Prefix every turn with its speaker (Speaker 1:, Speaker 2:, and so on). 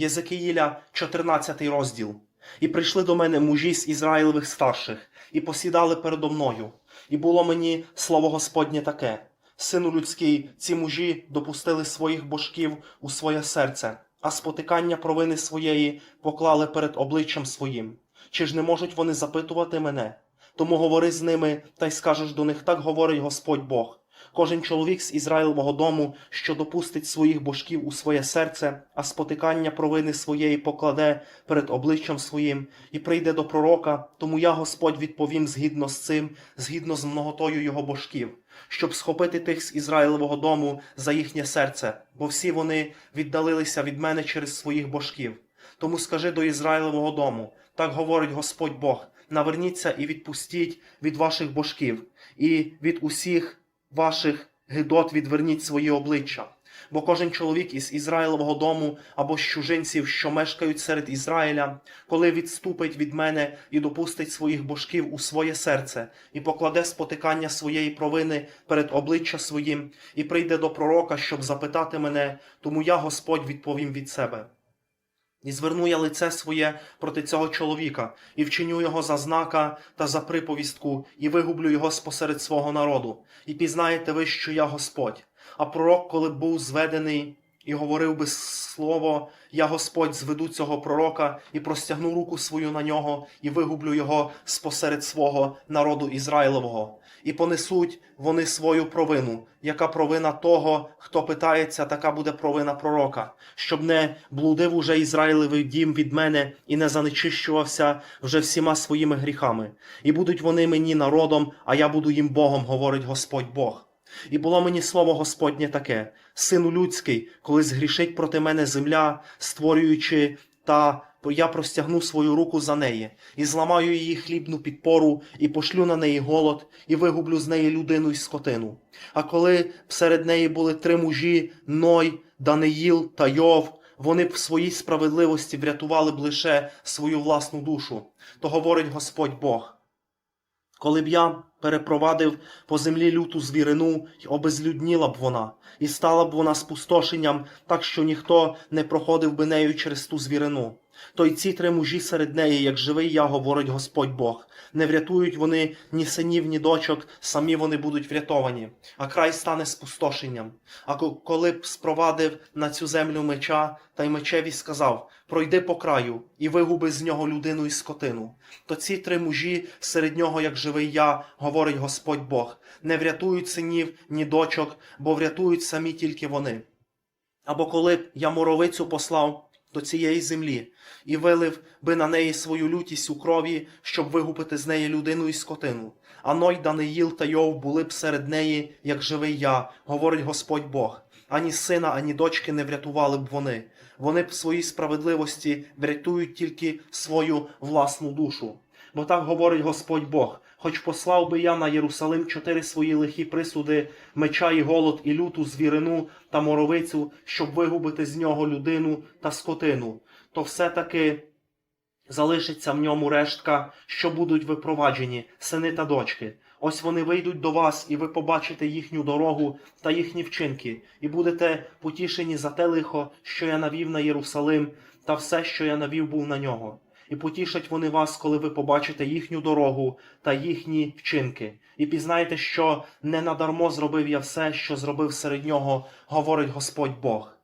Speaker 1: Єзекиїля, 14 розділ. І прийшли до мене мужі з Ізраїлевих старших, і посідали передо мною. І було мені слово Господнє таке: Сину людський, ці мужі допустили своїх божків у своє серце, а спотикання провини своєї поклали перед обличчям своїм. Чи ж не можуть вони запитувати мене? Тому говори з ними та й скажеш до них, так говорить Господь Бог. Кожен чоловік з Ізраїлового дому, що допустить своїх божків у своє серце, а спотикання провини своєї покладе перед обличчям своїм, і прийде до пророка, тому я, Господь, відповім згідно з цим, згідно з многотою його божків, щоб схопити тих з Ізраїлового дому за їхнє серце, бо всі вони віддалилися від мене через своїх божків. Тому скажи до Ізраїлевого дому, так говорить Господь Бог, наверніться і відпустіть від ваших божків, і від усіх ваших гидот відверніть свої обличчя. Бо кожен чоловік із Ізраїлового дому або з чужинців, що мешкають серед Ізраїля, коли відступить від мене і допустить своїх божків у своє серце, і покладе спотикання своєї провини перед обличчя своїм, і прийде до пророка, щоб запитати мене, тому я, Господь, відповім від себе. І зверну я лице своє проти цього чоловіка, і вчиню його за знака та за приповістку, і вигублю його спосеред свого народу. І пізнаєте ви, що я Господь. А пророк, коли був зведений і говорив би слово, я Господь зведу цього пророка і простягну руку свою на нього, і вигублю його спосеред свого народу Ізраїлового. І понесуть вони свою провину, яка провина того, хто питається, така буде провина пророка, щоб не блудив уже Ізраїлевий дім від мене і не занечищувався вже всіма своїми гріхами. І будуть вони мені народом, а я буду їм Богом, говорить Господь Бог. І було мені слово Господнє таке: Сину людський, коли згрішить проти мене земля, створюючи та я простягну свою руку за неї, і зламаю її хлібну підпору, і пошлю на неї голод, і вигублю з неї людину й скотину. А коли серед неї були три мужі Ной, Даниїл та Йов, вони б в своїй справедливості врятували б лише свою власну душу, то говорить Господь Бог. Коли б я перепровадив по землі люту звірину, й обезлюдніла б вона, і стала б вона спустошенням, так що ніхто не проходив би нею через ту звірину. То й ці три мужі серед неї, як живий я, говорить Господь Бог. Не врятують вони ні синів, ні дочок, самі вони будуть врятовані, а край стане спустошенням. А коли б спровадив на цю землю меча, та й мечеві сказав: Пройди по краю і вигуби з нього людину і скотину. То ці три мужі серед нього, як живий я, говорить Господь Бог, не врятують синів, ні дочок, бо врятують самі тільки вони. Або коли б я моровицю послав до цієї землі і вилив би на неї свою лютість у крові, щоб вигубити з неї людину і скотину. А Ной, Даниїл та Йов були б серед неї, як живий я, говорить Господь Бог. Ані сина, ані дочки не врятували б вони. Вони б в своїй справедливості врятують тільки свою власну душу. Бо так говорить Господь Бог. Хоч послав би я на Єрусалим чотири свої лихі присуди, меча і голод, і люту звірину та моровицю, щоб вигубити з нього людину та скотину, то все-таки залишиться в ньому рештка, що будуть випроваджені, сини та дочки. Ось вони вийдуть до вас, і ви побачите їхню дорогу та їхні вчинки, і будете потішені за те лихо, що я навів на Єрусалим, та все, що я навів був на нього. І потішать вони вас, коли ви побачите їхню дорогу та їхні вчинки, і пізнаєте, що не надармо зробив я все, що зробив серед нього, говорить Господь Бог.